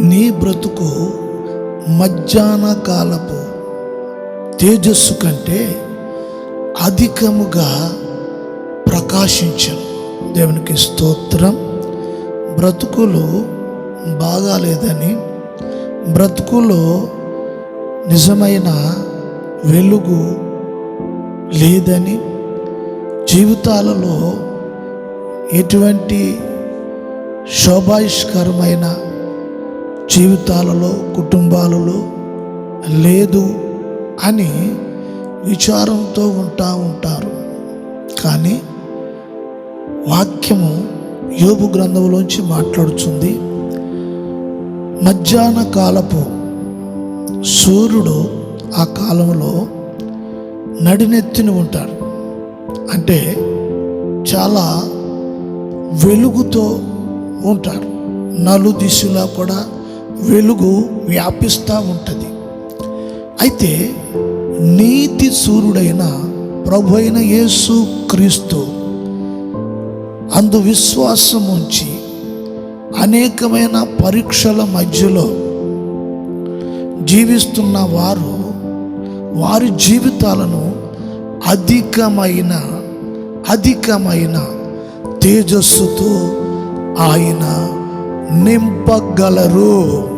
నీ బ్రతుకు మధ్యాహ్న కాలపు తేజస్సు కంటే అధికముగా ప్రకాశించను. దేవునికి స్తోత్రం. బ్రతుకులు బాగాలేదని బ్రతుకులో నిజమైన వెలుగు లేదని జీవితాలలో ఎటువంటి శోభాయిష్కరమైన జీవితాలలో కుటుంబాలలో లేదు అని విచారంతో ఉంటా ఉంటారు. కానీ వాక్యము యోబు గ్రంథంలోంచి మాట్లాడుతుంది మధ్యాహ్న కాలపు సూర్యుడు ఆ కాలంలో నడినెత్తిని ఉంటాడు. అంటే చాలా వెలుగుతో ఉంటాడు. నలు దిశలా కూడా వెలుగు వ్యాపిస్తూ ఉంటుంది. అయితే నీతి సూర్యుడైన ప్రభు అయిన యేసు క్రీస్తు అందు విశ్వాసం ఉంచి అనేకమైన పరీక్షల మధ్యలో జీవిస్తున్న వారు వారి జీవితాలను అధికమైన అధికమైన తేజస్సుతో ఆయన నింపగలరు.